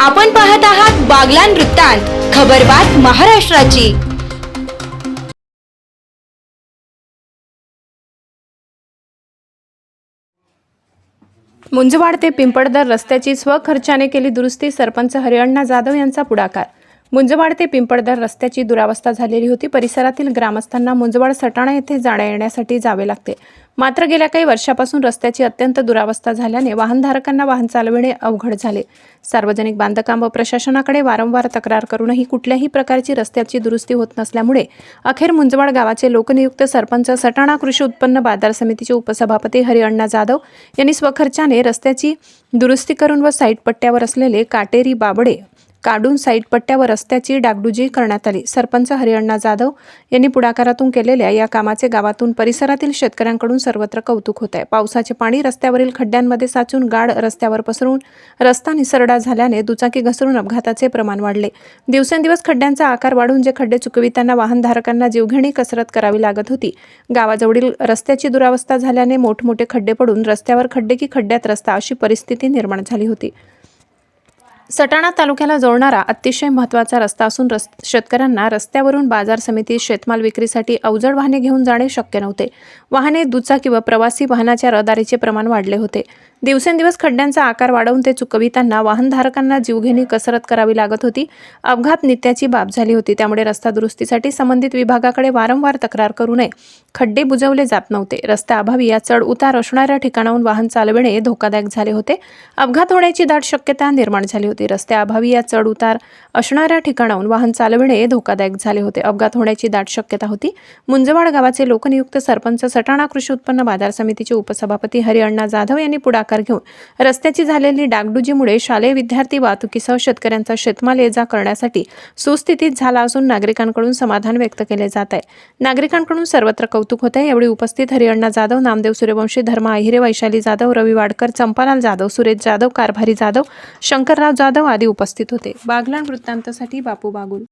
आपण पाहत आहात बागलान वृत्तांत खबरबात महाराष्ट्राची. मुंजवाड ते पिंपळदर रस्त्याची स्वखर्चाने केली दुरुस्ती सरपंच हरिअण्णा जाधव यांचा पुढाकार. मुंजवाड ते पिंपळदर रस्त्याची दुरावस्था झालेली होती. परिसरातील ग्रामस्थांना मुंजवाड सटाणा येथे जाण्या येण्यासाठी जावे लागते. मात्र गेल्या काही वर्षापासून रस्त्याची अत्यंत दुरावस्था झाल्याने वाहनधारकांना वाहन चालविणे अवघड झाले. सार्वजनिक बांधकाम व प्रशासनाकडे वारंवार तक्रार करूनही कुठल्याही प्रकारची रस्त्याची दुरुस्ती होत नसल्यामुळे अखेर मुंजवाड गावाचे लोकनियुक्त सरपंच सटाणा कृषी उत्पन्न बाजार समितीचे उपसभापती हरिअण्णा जाधव यांनी स्वखर्चाने रस्त्याची दुरुस्ती करून व साईट पट्ट्यावर असलेले काटेरी बाबडे काढून साईड पट्ट्यावर रस्त्याची डागडुजी करण्यात आली. सरपंच हरिअण्णा जाधव यांनी पुढाकारातून केलेल्या या कामाचे गावातून परिसरातील शेतकऱ्यांकडून सर्वत्र कौतुक होत आहे. पावसाचे पाणी रस्त्यावरील खड्ड्यांमध्ये साचून गाड रस्त्यावर पसरून रस्ता निसरडा झाल्याने दुचाकी घसरून अपघाताचे प्रमाण वाढले. दिवसेंदिवस खड्ड्यांचा आकार वाढून जे खड्डे चुकविताना वाहनधारकांना जीवघेणी कसरत करावी लागत होती गावाजवळील रस्त्याची दुरावस्था झाल्याने मोठमोठे खड्डे पडून रस्त्यावर खड्डे की खड्ड्यात रस्ता अशी परिस्थिती निर्माण झाली होती. सटाणा तालुक्याला जोडणारा अतिशय महत्त्वाचा रस्ता असून रस् शेतकऱ्यांना रस्त्यावरून बाजार समितीत शेतमाल विक्रीसाठी अवजड वाहने घेऊन जाणे शक्य नव्हते. वाहने दुचाकी व प्रवासी वाहनाच्या रहदारीचे प्रमाण वाढले होते. दिवसेंदिवस खड्ड्यांचा आकार वाढवून ते चुकविताना वाहनधारकांना जीवघेणी कसरत करावी लागत होती. अपघात नित्याची बाब झाली होती. त्यामुळे रस्ता दुरुस्तीसाठी संबंधित विभागाकडे वारंवार तक्रार करू नये. खड्डे बुजवले जात नव्हते. रस्त्याअभावी या चढ उतार असणाऱ्या ठिकाणाहून वाहन चालविणे धोकादायक झाले होते. अपघात होण्याची दाट शक्यता निर्माण झाली होती. रस्त्याअभावी या चढ उतार असणाऱ्या ठिकाणाहून वाहन चालविणे धोकादायक झाले होते. अपघात होण्याची दाट शक्यता होती. मुंजवाड गावाचे लोकनियुक्त सरपंच सटाणा कृषी उत्पन्न बाजार समितीचे उपसभापती हरिअण्णा जाधव यांनी पुढाकार घेऊन. रस्त्याची झालेली डागडुजीमुळे शालेय विद्यार्थी वाहतुकीसह शेतकऱ्यांचा शेतमाल ये जा करण्यासाठी सुस्थितीत झाला असून नागरिकांकडून समाधान व्यक्त केले जात आहे. नागरिकांकडून सर्वत्र कौतुक होत आहे. यावेळी उपस्थित हरिअण्णा जाधव नामदेव सूर्यवंशी धर्मा अहिरे वैशाली जाधव रवी वाडकर चंपालाल जाधव सुरेश जाधव कारभारी जाधव शंकरराव जाधव आदी उपस्थित होते. बागलाण वृत्तांतासाठी बापू बागुल.